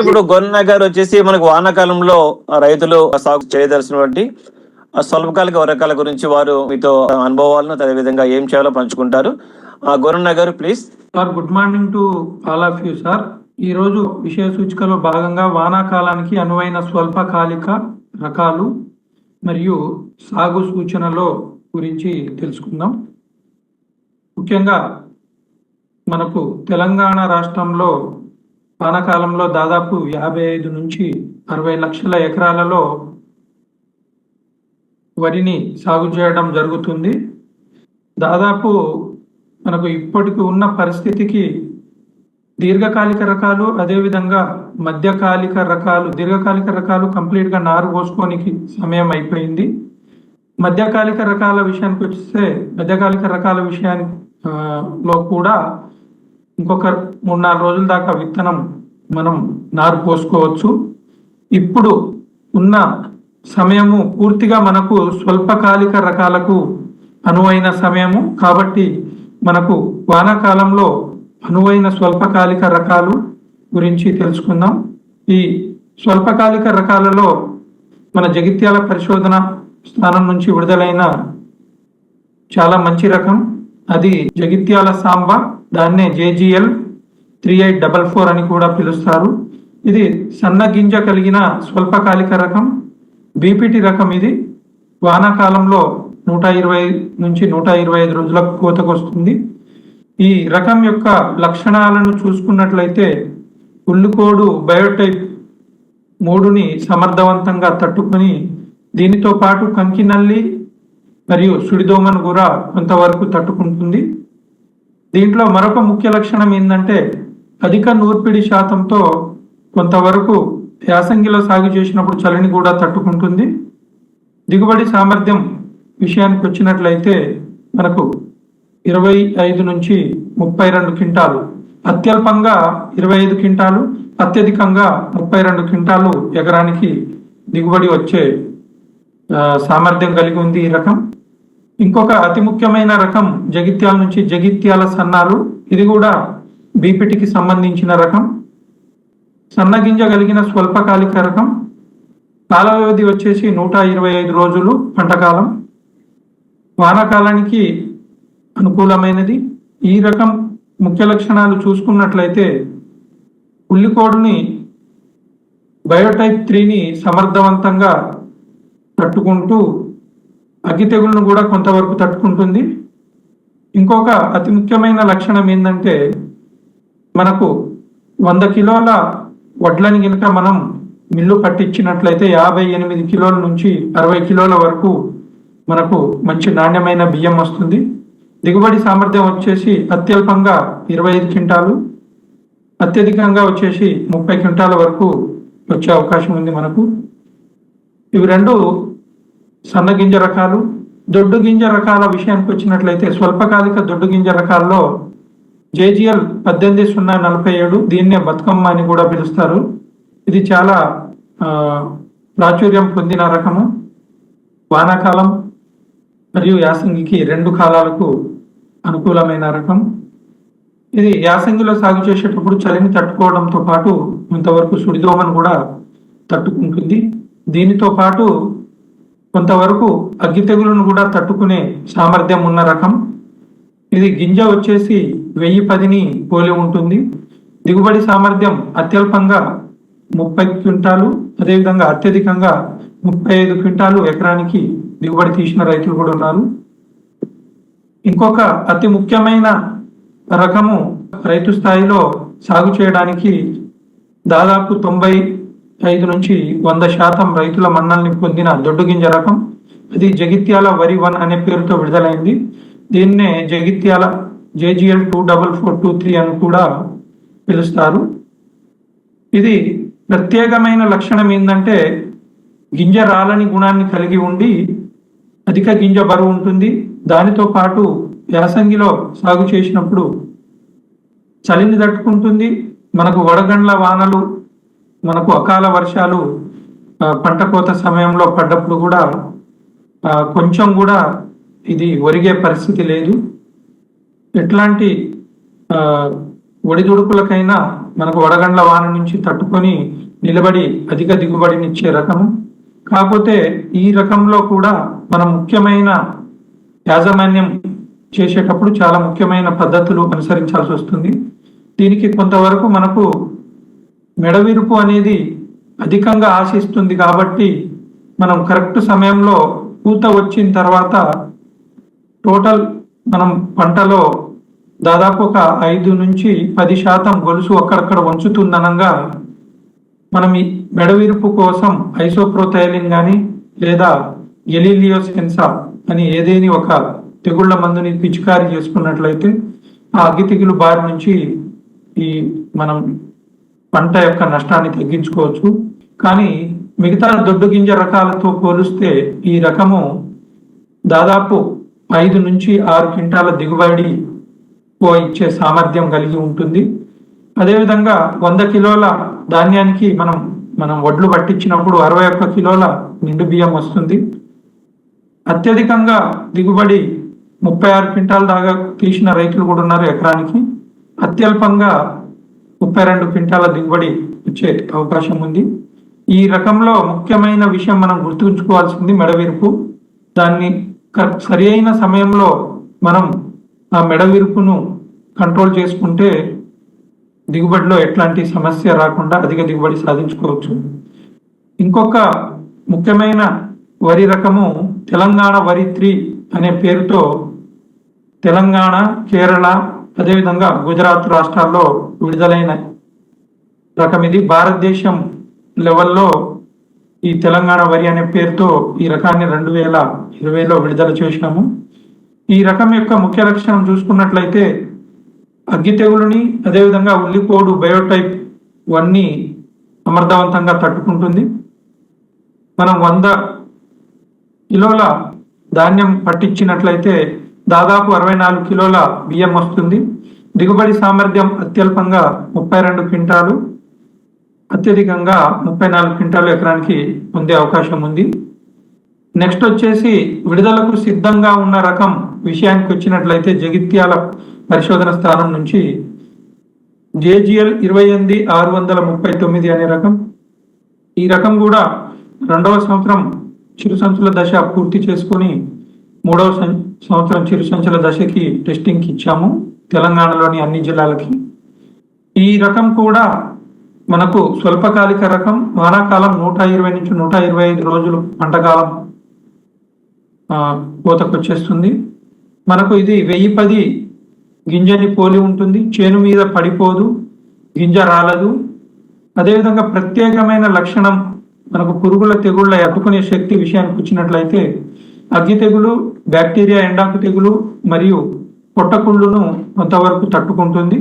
ఇప్పుడు గొన్న గారు వచ్చేసి మనకు వానాకాలంలో రైతులు సాగు చేయదలసినటువంటి ఆ స్వల్పకాలిక రకాల గురించి వారు మీతో అనుభవాలను అదే విధంగా ఏం చేయాలో పంచుకుంటారు. గొరన్న గారు please. Sir good morning to all of you sir. ఈ రోజు విషయ సూచికలో భాగంగా వానాకాలానికి అనువైన స్వల్పకాలిక రకాలు మరియు సాగు సూచనలో గురించి తెలుసుకుందాం. ముఖ్యంగా మనకు తెలంగాణ రాష్ట్రంలో వానాకాలంలో దాదాపు యాభై ఐదు నుంచి అరవై లక్షల ఎకరాలలో వరిని సాగు చేయడం జరుగుతుంది. దాదాపు మనకు ఇప్పటికి ఉన్న పరిస్థితికి దీర్ఘకాలిక రకాలు అదేవిధంగా మధ్యకాలిక రకాలు దీర్ఘకాలిక రకాలు కంప్లీట్గా నారు పోసుకోనికి సమయం అయిపోయింది. మధ్యకాలిక రకాల విషయానికి వస్తే మధ్యకాలిక రకాల విషయానికి లో కూడా ఇంకొక మూడు నాలుగు రోజుల దాకా విత్తనం మనం నారు పోసుకోవచ్చు. ఇప్పుడు ఉన్న సమయము పూర్తిగా మనకు స్వల్పకాలిక రకాలకు అనువైన సమయము. కాబట్టి మనకు వానాకాలంలో అనువైన స్వల్పకాలిక రకాలు గురించి తెలుసుకుందాం. ఈ స్వల్పకాలిక రకాలలో మన జగిత్యాల పరిశోధన స్థానం నుంచి విడుదలైన చాలా మంచి రకం. అది జగిత్యాల సాంబ దాన్నే JGL three eight double four అని కూడా పిలుస్తారు. ఇది సన్న గింజ కలిగిన స్వల్పకాలిక రకం బీపీటీ రకం ఇది. వానాకాలంలో నూట ఇరవై నుంచి నూట ఇరవై ఐదు రోజులకు కోతకు వస్తుంది ఈ రకం యొక్క లక్షణాలను చూసుకున్నట్లయితే ఉల్లుకోడు బయోటైప్ మూడుని సమర్థవంతంగా తట్టుకొని దీనితో పాటు కంకినల్లి మరియు సుడిదోమను కూడా కొంతవరకు తట్టుకుంటుంది. దీంట్లో మరొక ముఖ్య లక్షణం ఏంటంటే అధిక నూర్పిడి శాతంతో కొంతవరకు యాసంగిలో సాగు చేసినప్పుడు చలిని కూడా తట్టుకుంటుంది. దిగుబడి సామర్థ్యం విషయానికి వచ్చినట్లయితే మనకు ఇరవై ఐదు నుంచి ముప్పై రెండు క్వింటాలు అత్యల్పంగా ఇరవై ఐదు క్వింటాలు అత్యధికంగా ముప్పై రెండు క్వింటాలు ఎకరానికి దిగుబడి వచ్చే సామర్థ్యం కలిగి ఉంది ఈ రకం. ఇంకొక అతి ముఖ్యమైన రకం జగిత్యాల నుంచి జగిత్యాల సన్నాలు. ఇది కూడా బీపీటీకి సంబంధించిన రకం సన్నగింజ కలిగిన స్వల్పకాలిక రకం కాల వ్యవధి వచ్చేసి నూట ఇరవై ఐదు రోజులు పంటకాలం. వానాకాలానికి అనుకూలమైనది. ఈ రకం ముఖ్య లక్షణాలు చూసుకున్నట్లయితే ఉల్లికోడుని బయోటైప్ త్రీని సమర్థవంతంగా తట్టుకుంటూ అగ్గి తెగులను కూడా కొంతవరకు తట్టుకుంటుంది. ఇంకొక అతి ముఖ్యమైన లక్షణం ఏంటంటే మనకు వంద కిలోల వడ్లని కనుక మనం మిల్లు పట్టించినట్లయితే యాభై ఎనిమిది కిలోల నుంచి అరవై కిలోల వరకు మనకు మంచి నాణ్యమైన బియ్యం వస్తుంది. దిగుబడి సామర్థ్యం వచ్చేసి అత్యల్పంగా ఇరవై ఐదు క్వింటాలు అత్యధికంగా వచ్చేసి ముప్పై క్వింటాల వరకు వచ్చే అవకాశం ఉంది మనకు. ఇవి రెండు సన్న గింజ రకాలు. దొడ్డు గింజ రకాల విషయానికి వచ్చినట్లయితే స్వల్పకాలిక దొడ్డు గింజ రకాల్లో జేజిఎల్ పద్దెనిమిది సున్నా నలభై ఏడు దీన్నే బతుకమ్మ అని కూడా పిలుస్తారు. ఇది చాలా ప్రాచుర్యం పొందిన రకము. వానాకాలం మరియు యాసంగికి రెండు కాలాలకు అనుకూలమైన రకం. ఇది యాసంగిలో సాగు చేసేటప్పుడు చలిని తట్టుకోవడంతో పాటు కొంతవరకు సుడిదోమను కూడా తట్టుకుంటుంది. దీనితో పాటు కొంతవరకు అగ్గి తెగులను కూడా తట్టుకునే సామర్థ్యం ఉన్న రకం. ఇది గింజ వచ్చేసి వెయ్యి పదిని పోలి ఉంటుంది. దిగుబడి సామర్థ్యం అత్యల్పంగా ముప్పై క్వింటాలు అదేవిధంగా అత్యధికంగా ముప్పై ఐదు క్వింటాలు ఎకరానికి దిగుబడి తీసిన రైతులు కూడా ఉన్నారు. ఇంకొక అతి ముఖ్యమైన రకము రైతు స్థాయిలో సాగు చేయడానికి దాదాపు తొంభై ఐదు నుంచి వంద శాతం రైతుల మన్నల్ని పొందిన దొడ్డు గింజ రకం. అది జగిత్యాల వరి వన్ అనే పేరుతో విడుదలైంది. దీన్నే Jagtial JGL two double four two three అని కూడా పిలుస్తారు. ఇది ప్రత్యేకమైన లక్షణం ఏంటంటే గింజ రాలని గుణాన్ని కలిగి ఉండి అధిక గింజ బరువు ఉంటుంది. దానితో పాటు యాసంగిలో సాగు చేసినప్పుడు చలిని తట్టుకుంటుంది. మనకు వడగండ్ల వానలు మనకు అకాల వర్షాలు పంట కోత సమయంలో పడ్డప్పుడు కూడా కొంచెం కూడా ఇది ఒరిగే పరిస్థితి లేదు. ఎట్లాంటి ఒడిదుడుకులకైనా మనకు వడగండ్ల వాన నుంచి తట్టుకొని నిలబడి అధిక దిగుబడినిచ్చే రకము. కాకపోతే ఈ రకంలో కూడా మనం ముఖ్యమైన యాజమాన్యం చేసేటప్పుడు చాలా ముఖ్యమైన పద్ధతులు అనుసరించాల్సి వస్తుంది. దీనికి కొంతవరకు మనకు మెడవిరుపు అనేది అధికంగా ఆశిస్తుంది కాబట్టి మనం కరెక్ట్ సమయంలో పూత వచ్చిన తర్వాత టోటల్ మనం పంటలో దాదాపు ఒక ఐదు నుంచి పది శాతం గొలుసు అక్కడక్కడ వంచుతుందనంగా మనం ఈ మెడవిరుపు కోసం ఐసోప్రోథైలిన్ కానీ లేదా ఎలిలియోసెన్సా అని ఏదేని ఒక తెగుళ్ళ మందుని పిచికారీ చేసుకున్నట్లయితే ఆ అగ్గి తెగులు బారి నుంచి ఈ మనం పంట యొక్క నష్టాన్ని తగ్గించుకోవచ్చు. కానీ మిగతా దొడ్డు గింజ రకాలతో పోలిస్తే ఈ రకము దాదాపు ఐదు నుంచి ఆరు క్వింటాల దిగుబడి ఓ ఇచ్చే సామర్థ్యం కలిగి ఉంటుంది. అదేవిధంగా వంద కిలోల ధాన్యానికి మనం మనం వడ్లు పట్టించినప్పుడు అరవై ఒక్క కిలోల నిండు బియ్యం వస్తుంది. అత్యధికంగా దిగుబడి ముప్పై ఆరు క్వింటాల దాకా తీసిన రైతులు కూడా ఉన్నారు ఎకరానికి. అత్యల్పంగా ముప్పై రెండు క్వింటాల దిగుబడి వచ్చే అవకాశం ఉంది. ఈ రకంలో ముఖ్యమైన విషయం మనం గుర్తుంచుకోవాల్సింది మెడవిరుపు. దాన్ని సరి అయిన సమయంలో మనం ఆ మెడ విరుపును కంట్రోల్ చేసుకుంటే దిగుబడిలో ఎట్లాంటి సమస్య రాకుండా అధిక దిగుబడి సాధించుకోవచ్చు. ఇంకొక ముఖ్యమైన వరి రకము తెలంగాణ వరి త్రీ అనే పేరుతో తెలంగాణ కేరళ అదేవిధంగా గుజరాత్ రాష్ట్రాల్లో విడుదలైన రకం ఇది. భారతదేశం లెవెల్లో ఈ తెలంగాణ వరి అనే పేరుతో ఈ రకాన్ని రెండు వేల ఇరవైలో విడుదల చేసినాము. ఈ రకం యొక్క ముఖ్య లక్షణం చూసుకున్నట్లయితే అగ్గి తెగులుని అదేవిధంగా ఉల్లిపోడు బయోటైప్ వన్ని సమర్థవంతంగా తట్టుకుంటుంది. మనం వంద కిలోల ధాన్యం పట్టించినట్లయితే దాదాపు అరవై నాలుగు కిలోల బియ్యం వస్తుంది. దిగుబడి సామర్థ్యం అత్యల్పంగా ముప్పై రెండు క్వింటాలు. అత్యధికంగా ముప్పై నాలుగు క్వింటాలు ఎకరానికి పొందే అవకాశం ఉంది. నెక్స్ట్ వచ్చేసి విడుదలకు సిద్ధంగా ఉన్న రకం విషయానికి వచ్చినట్లయితే జగిత్యాల పరిశోధన స్థానం నుంచి జేజిఎల్ ఇరవై ఎనిమిది ఆరు వందల ముప్పై తొమ్మిది అనే రకం. ఈ రకం కూడా రెండవ సంవత్సరం చిరు సంచుల దశ పూర్తి చేసుకొని మూడవ సం- సంవత్సరం చిరు సంచుల దశకి టెస్టింగ్కి ఇచ్చాము తెలంగాణలోని అన్ని జిల్లాలకి. ఈ రకం కూడా మనకు స్వల్పకాలిక రకం వానాకాలం నూట ఇరవై నుంచి నూట ఇరవై ఐదు రోజులు పంటకాలం ఆ, కోతకు వచ్చేస్తుంది మనకు ఇది వెయ్యి పది గింజని పోలి ఉంటుంది. చేను మీద పడిపోదు గింజ రాలదు. అదేవిధంగా ప్రత్యేకమైన లక్షణం మనకు పురుగుల తెగుళ్ళ ఎత్తుకునే శక్తి విషయానికి వచ్చినట్లయితే అగ్గి తెగులు బ్యాక్టీరియా ఎండాకు తెగులు మరియు పొట్టకుళ్ళును కొంతవరకు తట్టుకుంటుంది.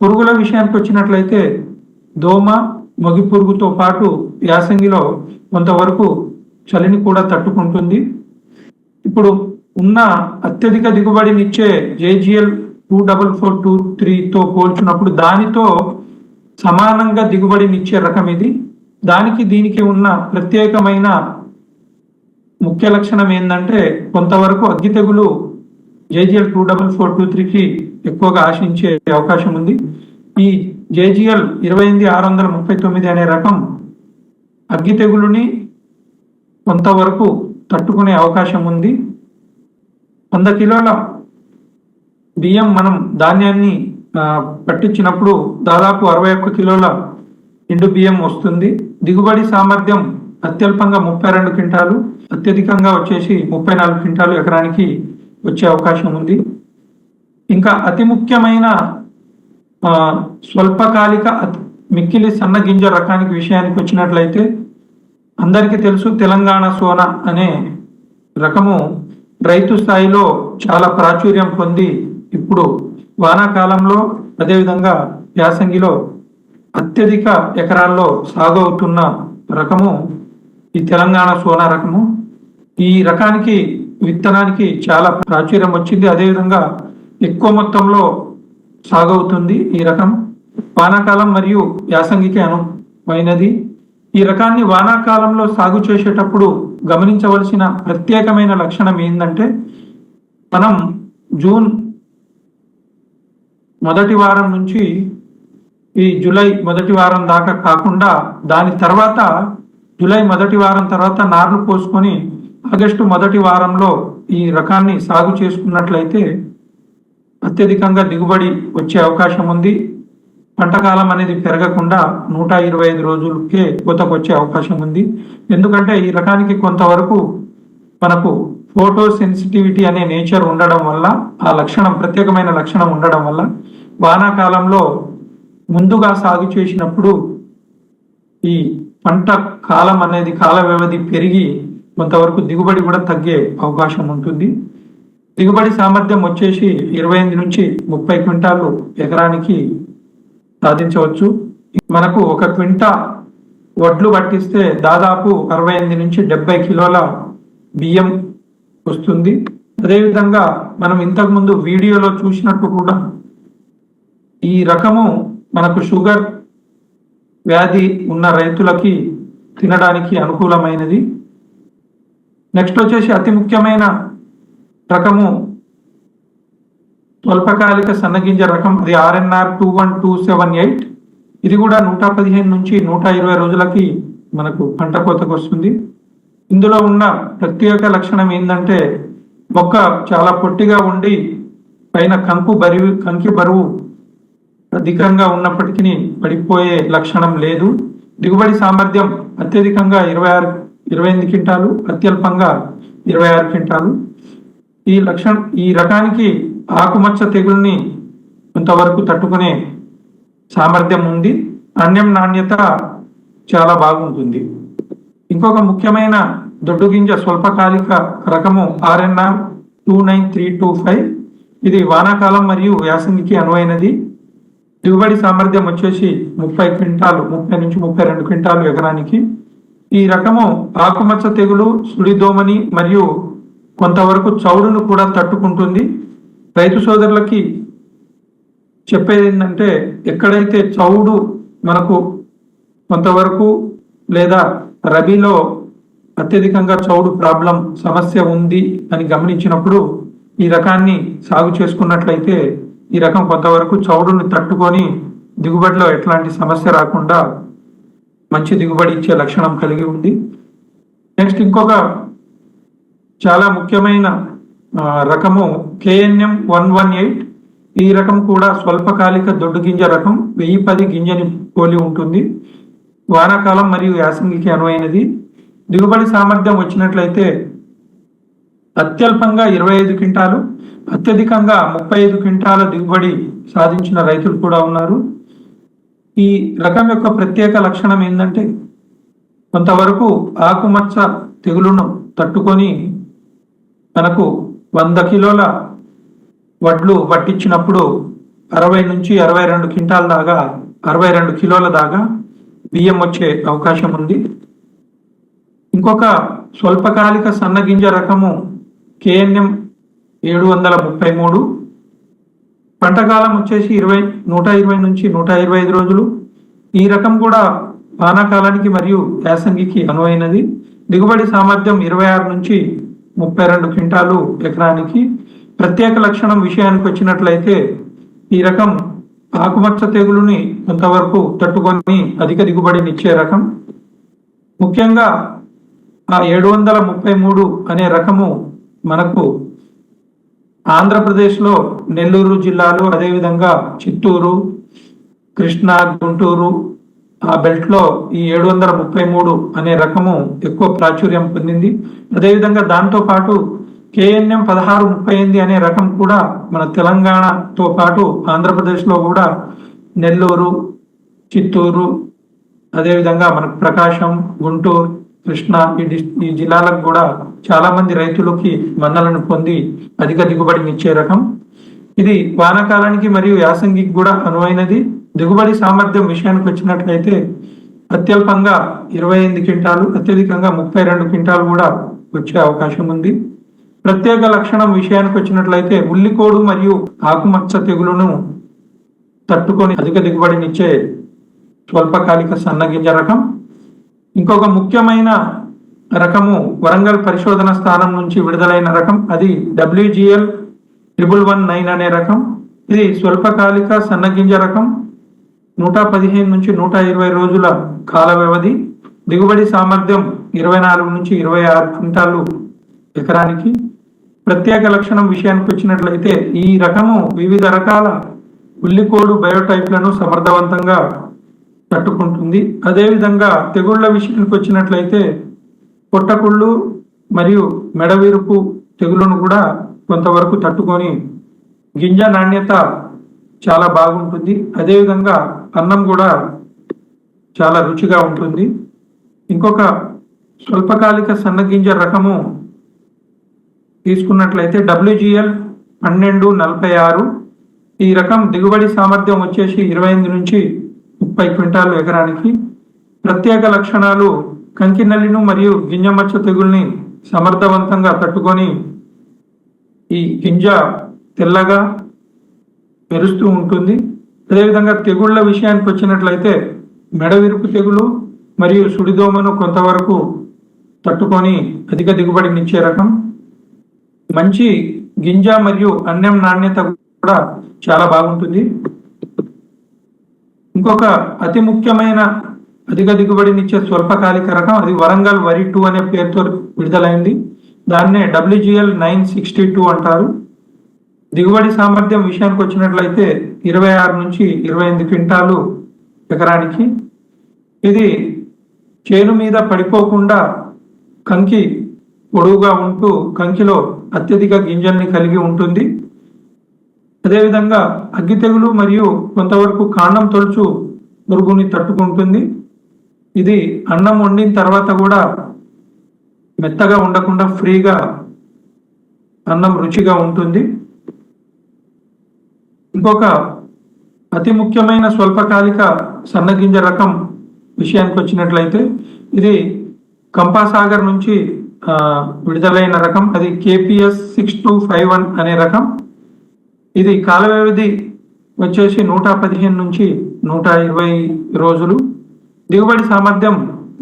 పురుగుల విషయానికి వచ్చినట్లయితే దోమ మొగి పురుగుతో పాటు యాసంగిలో కొంతవరకు చలిని కూడా తట్టుకుంటుంది. ఇప్పుడు ఉన్న అత్యధిక దిగుబడినిచ్చే JGL two double four two త్రీతో పోల్చినప్పుడు దానితో సమానంగా దిగుబడినిచ్చే రకం ఇది. దానికి దీనికి ఉన్న ప్రత్యేకమైన ముఖ్య లక్షణం ఏంటంటే కొంతవరకు అగ్గి తెగులు JGL two double four two త్రీకి ఎక్కువగా ఆశించే అవకాశం ఉంది. ఈ జేజిఎల్ ఇరవై ఎనిమిది ఆరు వందల ముప్పై తొమ్మిది అనే రకం అగ్గి తెగులుని కొంతవరకు తట్టుకునే అవకాశం ఉంది. వంద కిలోల బియ్యం మనం ధాన్యాన్ని పట్టించినప్పుడు దాదాపు అరవై ఒక్క కిలోల ఎండు బియ్యం వస్తుంది. దిగుబడి సామర్థ్యం అత్యల్పంగా ముప్పై రెండు క్వింటాలు అత్యధికంగా వచ్చేసి ముప్పై నాలుగు క్వింటాలు ఎకరానికి వచ్చే అవకాశం ఉంది. ఇంకా అతి ముఖ్యమైన స్వల్పకాలిక మిక్కిలి సన్న గింజ రకానికి విషయానికి వచ్చినట్లయితే అందరికీ తెలుసు తెలంగాణ సోనా అనే రకము రైతు స్థాయిలో చాలా ప్రాచుర్యం పొంది ఇప్పుడు వానాకాలంలో అదేవిధంగా యాసంగిలో అత్యధిక ఎకరాల్లో సాగు అవుతున్న రకము ఈ తెలంగాణ సోనా రకము. ఈ రకానికి విత్తనానికి చాలా ప్రాచుర్యం వచ్చింది. అదేవిధంగా ఎక్కువ మొత్తంలో సాగు అవుతుంది ఈ రకం. వానాకాలం మరియు యాసంగికి అనువైనది. ఈ రకాన్ని వానాకాలంలో సాగు చేసేటప్పుడు గమనించవలసిన ప్రత్యేకమైన లక్షణం ఏంటంటే మనం జూన్ మొదటి వారం నుంచి ఈ జూలై మొదటి వారం దాకా కాకుండా దాని తర్వాత జూలై మొదటి వారం తర్వాత నార్లు పోసుకొని ఆగస్టు మొదటి వారంలో ఈ రకాన్ని సాగు చేసుకున్నట్లయితే అత్యధికంగా దిగుబడి వచ్చే అవకాశం ఉంది. పంటకాలం అనేది పెరగకుండా నూట ఇరవై ఐదు రోజులకే కోతకు వచ్చే అవకాశం ఉంది. ఎందుకంటే ఈ రకానికి కొంతవరకు మనకు ఫోటో సెన్సిటివిటీ అనే నేచర్ ఉండడం వల్ల ఆ లక్షణం ప్రత్యేకమైన లక్షణం ఉండడం వల్ల వానాకాలంలో ముందుగా సాగు చేసినప్పుడు ఈ పంట కాలం అనేది కాల వ్యవధి పెరిగి కొంతవరకు దిగుబడి కూడా తగ్గే అవకాశం ఉంటుంది. దిగుబడి సామర్థ్యం వచ్చేసి ఇరవై ఎనిమిది నుంచి ముప్పై క్వింటాలు ఎకరానికి సాధించవచ్చు. మనకు ఒక క్వింటా వడ్లు పట్టిస్తే దాదాపు అరవై ఎనిమిది నుంచి డెబ్బై కిలోల బియ్యం వస్తుంది. అదేవిధంగా మనం ఇంతకుముందు వీడియోలో చూసినట్టు కూడా ఈ రకము మనకు షుగర్ వ్యాధి ఉన్న రైతులకి తినడానికి అనుకూలమైనది. నెక్స్ట్ వచ్చేసి అతి ముఖ్యమైన రకము స్వల్పకాలిక సన్నగింజ రకం. అది RNR two one two seven eight ఇది కూడా నూట పదిహేను నుంచి నూట ఇరవై రోజులకి మనకు పంట కోతకు వస్తుంది. ఇందులో ఉన్న ప్రత్యేక లక్షణం ఏంటంటే మొక్క చాలా పొట్టిగా ఉండి పైన కంకు బరువు కంకి బరువు అధికంగా ఉన్నప్పటికీ పడిపోయే లక్షణం లేదు. దిగుబడి సామర్థ్యం అత్యధికంగా ఇరవై ఆరు ఇరవై ఎనిమిది క్వింటాలు అత్యల్పంగా ఇరవై ఆరు క్వింటాలు. ఈ లక్షణ ఈ రకానికి ఆకుమచ్చ తెగుల్ని కొంతవరకు తట్టుకునే సామర్థ్యం ఉంది. అన్యం నాణ్యత చాలా బాగుంటుంది. ఇంకొక ముఖ్యమైన దొడ్డు గింజ స్వల్పకాలిక రకము RNR two nine three two five. ఇది వానాకాలం మరియు వ్యాసంగికి అనువైనది. దిగుబడి సామర్థ్యం వచ్చేసి ముప్పై క్వింటాలు ముప్పై నుంచి ముప్పై రెండు క్వింటాలు ఎకరానికి. ఈ రకము ఆకుమచ్చ తెగులు సుడిదోమని మరియు కొంతవరకు చౌడును కూడా తట్టుకుంటుంది. రైతు సోదరులకి చెప్పేది ఏంటంటే ఎక్కడైతే చౌడు మనకు కొంతవరకు లేదా రబీలో అత్యధికంగా చౌడు ప్రాబ్లం సమస్య ఉంది అని గమనించినప్పుడు ఈ రకాన్ని సాగు చేసుకున్నట్లయితే ఈ రకం కొంతవరకు చౌడుని తట్టుకొని దిగుబడిలో ఎట్లాంటి సమస్య రాకుండా మంచి దిగుబడి ఇచ్చే లక్షణం కలిగి ఉంది. నెక్స్ట్ ఇంకొక చాలా ముఖ్యమైన రకము కేఎన్ఎం వన్ వన్ ఎయిట్ ఈ రకం కూడా స్వల్పకాలిక దొడ్డు గింజ రకం వెయ్యి పది గింజని పోలి ఉంటుంది. వానాకాలం మరియు యాసంగికి అనువైనది. దిగుబడి సామర్థ్యం వచ్చినట్లయితే అత్యల్పంగా ఇరవై ఐదు క్వింటాలు అత్యధికంగా ముప్పై ఐదు క్వింటాల దిగుబడి సాధించిన రైతులు కూడా ఉన్నారు. ఈ రకం యొక్క ప్రత్యేక లక్షణం ఏంటంటే కొంతవరకు ఆకుమచ్చ తెగులును తట్టుకొని మనకు వంద కిలోల వడ్లు పట్టించినప్పుడు అరవై నుంచి అరవై రెండు క్వింటాల దాకా అరవై రెండు కిలోల దాకా బియ్యం వచ్చే అవకాశం ఉంది. ఇంకొక స్వల్పకాలిక సన్నగింజ రకము కేఎన్ఎం ఏడు వందల ముప్పై మూడు పంటకాలం వచ్చేసి ఇరవై నూట ఇరవై నుంచి నూట ఇరవై ఐదు రోజులు. ఈ రకం కూడా వానాకాలానికి మరియు యాసంగికి అనువైనది. దిగుబడి సామర్థ్యం ఇరవై ఆరు నుంచి ముప్పై రెండు క్వింటాలు ఎకరానికి. ప్రత్యేక లక్షణం విషయానికి వచ్చినట్లయితే ఈ రకం ఆకుమచ్చ తెగులుని కొంతవరకు తట్టుకొని అధిక దిగుబడినిచ్చే రకం. ముఖ్యంగా ఆ ఏడు వందల ముప్పై మూడు అనే రకము మనకు ఆంధ్రప్రదేశ్లో నెల్లూరు జిల్లాలో అదేవిధంగా చిత్తూరు కృష్ణా గుంటూరు ఆ బెల్ట్లో ఈ ఏడు వందల ముప్పై మూడు అనే రకము ఎక్కువ ప్రాచుర్యం పొందింది. అదేవిధంగా దాంతో పాటు కేఎన్ఎం పదహారు ముప్పై ఎనిమిది అనే రకం కూడా మన తెలంగాణతో పాటు ఆంధ్రప్రదేశ్లో కూడా నెల్లూరు చిత్తూరు అదేవిధంగా మనకు ప్రకాశం గుంటూరు కృష్ణా ఈ ఈ జిల్లాలకు కూడా చాలా మంది రైతులకి మన్నలను పొంది అధిక దిగుబడిని ఇచ్చే రకం. ఇది వానాకాలానికి మరియు యాసంగికి కూడా అనువైనది. దిగుబడి సామర్థ్యం విషయానికి వచ్చినట్లయితే అత్యల్పంగా ఇరవై ఎనిమిది క్వింటాలు అత్యధికంగా ముప్పై రెండు క్వింటాలు కూడా వచ్చే అవకాశం ఉంది. ప్రత్యేక లక్షణం విషయానికి వచ్చినట్లయితే ఉల్లికోడు మరియు ఆకుమచ్చ తెగులును తట్టుకొని అధిక దిగుబడినిచ్చే స్వల్పకాలిక సన్నగింజ రకం. ఇంకొక ముఖ్యమైన రకము వరంగల్ పరిశోధన స్థానం నుంచి విడుదలైన రకం అది డబ్ల్యూజిఎల్ ట్రిపుల్ వన్ నైన్ అనే రకం. ఇది స్వల్పకాలిక సన్నగింజ రకం. నూట పదిహేను నుంచి నూట ఇరవై రోజుల కాల వ్యవధి దిగుబడి సామర్థ్యం ఇరవై నాలుగు నుంచి ఇరవై ఆరు క్వింటాలు ఎకరానికి. ప్రత్యేక లక్షణం విషయానికి వచ్చినట్లయితే ఈ రకము వివిధ రకాల ఉల్లికోడు బయోటైప్లను సమర్థవంతంగా తట్టుకుంటుంది. అదేవిధంగా తెగుళ్ళ విషయానికి వచ్చినట్లయితే పొట్టకుళ్ళు మరియు మెడవిరుపు తెగులను కూడా కొంతవరకు తట్టుకొని గింజ నాణ్యత చాలా బాగుంటుంది. అదేవిధంగా అన్నం కూడా చాలా రుచిగా ఉంటుంది. ఇంకొక స్వల్పకాలిక సన్నగింజ రకము తీసుకున్నట్లయితే డబ్ల్యూజిఎల్ పన్నెండు నలభై ఆరు. ఈ రకం దిగుబడి సామర్థ్యం వచ్చేసి ఇరవై ఎనిమిది నుంచి ముప్పై క్వింటాలు ఎకరానికి ప్రత్యేక లక్షణాలు కంకి నల్లిను మరియు గింజ మచ్చ తెగుల్ని సమర్థవంతంగా తట్టుకొని ఈ గింజ తెల్లగా మెరుస్తూ ఉంటుంది. అదేవిధంగా తెగుళ్ళ విషయానికి వచ్చినట్లయితే మెడవిరుపు తెగులు మరియు సుడిదోమను కొంతవరకు తట్టుకొని అధిక దిగుబడినిచ్చే రకం. మంచి గింజ మరియు అన్నం నాణ్యత కూడా చాలా బాగుంటుంది. ఇంకొక అతి ముఖ్యమైన అధిక దిగుబడినిచ్చే స్వల్పకాలిక రకం అది వరంగల్ వరి టూ అనే పేరుతో విడుదలైంది. దాన్నే డబ్ల్యూజిఎల్ నైన్ సిక్స్టీ టూ అంటారు. దిగుబడి సామర్థ్యం విషయానికి వచ్చినట్లయితే ఇరవై ఆరు నుంచి ఇరవై ఎనిమిది క్వింటాలు ఎకరానికి. ఇది చేను మీద పడిపోకుండా కంకి పొడవుగా ఉంటూ కంకిలో అత్యధిక గింజల్ని కలిగి ఉంటుంది. అదేవిధంగా అగ్గి తెగులు మరియు కొంతవరకు కాండం తొలుచు పురుగుని తట్టుకుంటుంది. ఇది అన్నం వండిన తర్వాత కూడా మెత్తగా ఉండకుండా ఫ్రీగా అన్నం రుచిగా ఉంటుంది. ఇంకొక అతి ముఖ్యమైన స్వల్పకాలిక సన్నగింజ రకం విషయానికి వచ్చినట్లయితే ఇది కంపాసాగర్ నుంచి విడుదలైన రకం. అది KPS six two five one అనే రకం. ఇది కాల వ్యవధి వచ్చేసి నూట పదిహేను నుంచి నూట ఇరవై రోజులు. దిగుబడి సామర్థ్యం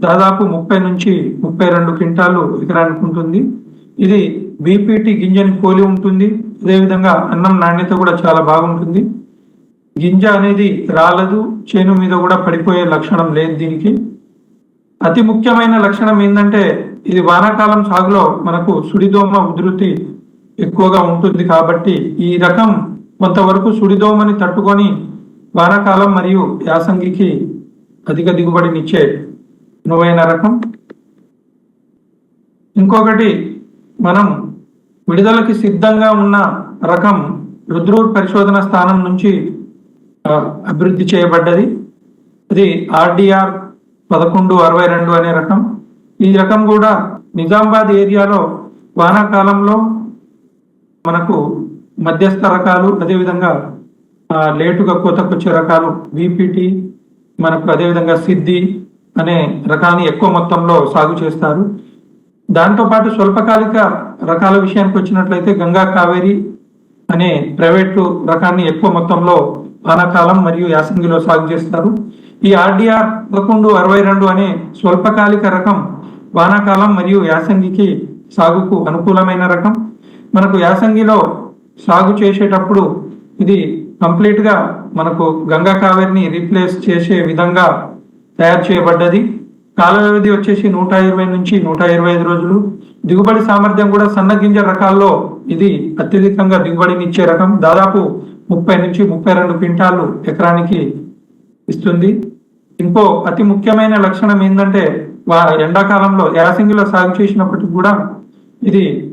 దాదాపు ముప్పై నుంచి ముప్పై రెండు క్వింటాలు ఎకరానికి ఉంటుంది. ఇది బీపీటీ గింజని పోలి ఉంటుంది. అదేవిధంగా అన్నం నాణ్యత కూడా చాలా బాగుంటుంది. గింజ అనేది రాలదు చేను మీద కూడా పడిపోయే లక్షణం లేదు దీనికి. అతి ముఖ్యమైన లక్షణం ఏంటంటే ఇది వానాకాలం సాగులో మనకు సుడిదోమ ఉధృతి ఎక్కువగా ఉంటుంది కాబట్టి ఈ రకం కొంతవరకు సుడిదోమని తట్టుకొని వానాకాలం మరియు యాసంగికి అధిక దిగుబడినిచ్చే నువ్వైన రకం. ఇంకొకటి మనం విడుదలకి సిద్ధంగా ఉన్న రకం రుద్రూర్ పరిశోధన స్థానం నుంచి అభివృద్ధి చేయబడ్డది. ఇది ఆర్డిఆర్ పదకొండు అరవై రెండు అనే రకం. ఈ రకం కూడా నిజామాబాద్ ఏరియాలో వానాకాలంలో మనకు మధ్యస్థ రకాలు అదేవిధంగా లేటుగా కోతకొచ్చే రకాలు విపిటి మనకు అదేవిధంగా సిద్ధి అనే రకాన్ని ఎక్కువ మొత్తంలో సాగు చేస్తారు. దాంతోపాటు స్వల్పకాలిక రకాల విషయానికి వచ్చినట్లయితే గంగా కావేరి అనే ప్రైవేటు రకాన్ని ఎక్కువ మొత్తంలో వానాకాలం మరియు యాసంగిలో సాగు చేస్తారు. ఈ ఆర్డిఆర్ పదకొండు అరవై రెండు అనే స్వల్పకాలిక రకం వానాకాలం మరియు యాసంగికి సాగుకు అనుకూలమైన రకం. మనకు యాసంగిలో సాగు చేసేటప్పుడు ఇది కంప్లీట్గా మనకు గంగా కావేరిని రీప్లేస్ చేసే విధంగా తయారు చేయబడ్డది. కాల వ్యవధి వచ్చేసి నూట ఇరవై నుంచి నూట ఇరవై ఐదు రోజులు. దిగుబడి సామర్థ్యం కూడా సన్నగింజ రకాల్లో ఇది అత్యధికంగా దిగుబడినిచ్చే రకం. దాదాపు ముప్పై నుంచి ముప్పై రెండు క్వింటాలు ఎకరానికి ఇస్తుంది. ఇంకో అతి ముఖ్యమైన లక్షణం ఏంటంటే వా- ఎండాకాలంలో యాసంగిలో సాగు చేసినప్పటికీ కూడా ఇది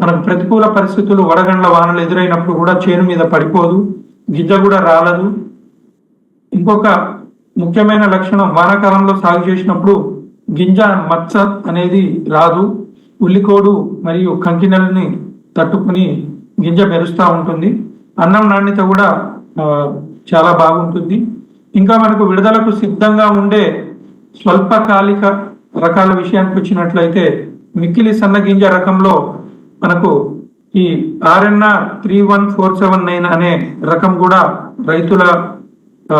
మనకు ప్రతికూల పరిస్థితులు వడగండ్ల వానలు ఎదురైనప్పుడు కూడా చేను మీద పడిపోదు గింజ కూడా రాలదు. ఇంకొక ముఖ్యమైన లక్షణం వానాకాలంలో సాగు చేసినప్పుడు గింజ మచ్చ అనేది రాదు. ఉల్లికోడు మరియు కంకినల్ని తట్టుకుని గింజ మెరుస్తూ ఉంటుంది. అన్నం నాణ్యత కూడా చాలా బాగుంటుంది. ఇంకా మనకు విడుదలకు సిద్ధంగా ఉండే స్వల్పకాలిక రకాల విషయానికి వచ్చినట్లయితే మిక్కిలి సన్న గింజ రకంలో మనకు ఈ RNR three one four seven nine అనే రకం కూడా రైతుల ఆ,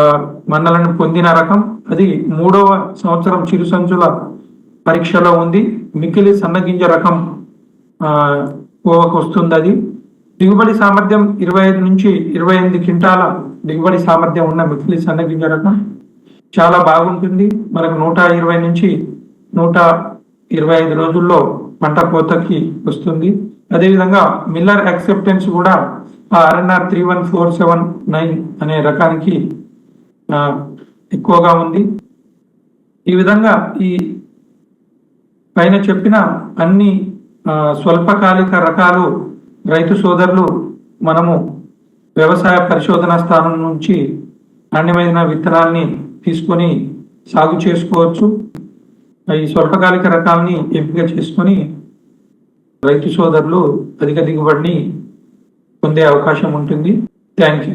మన్నలను పొందిన రకం. అది మూడవ సంవత్సరం చిరు సంచుల పరీక్షలో ఉంది. మిక్కిలి సన్నగింజ రకం కోవకు వస్తుంది అది. దిగుబడి సామర్థ్యం ఇరవై ఐదు నుంచి ఇరవై ఎనిమిది క్వింటాల దిగుబడి సామర్థ్యం ఉన్న మిక్కిలి సన్నగింజ రకం చాలా బాగుంటుంది. మనకు నూట ఇరవై నుంచి నూట ఇరవై ఐదు రోజుల్లో పంట కోతకి వస్తుంది. అదేవిధంగా మిల్లర్ యాక్సెప్టెన్స్ కూడా RNR three one four seven nine అనే రకానికి ఎక్కువగా ఉంది. ఈ విధంగా ఈ పైన చెప్పిన అన్ని స్వల్పకాలిక రకాలు రైతు సోదరులు మనము వ్యవసాయ పరిశోధన స్థానం నుంచి నాణ్యమైన విత్తనాల్ని తీసుకొని సాగు చేసుకోవచ్చు. ఈ స్వల్పకాలిక రకాలని ఎంపిక చేసుకొని రైతు సోదరులు అధిక దిగుబడిని పొందే అవకాశం ఉంటుంది. Thank you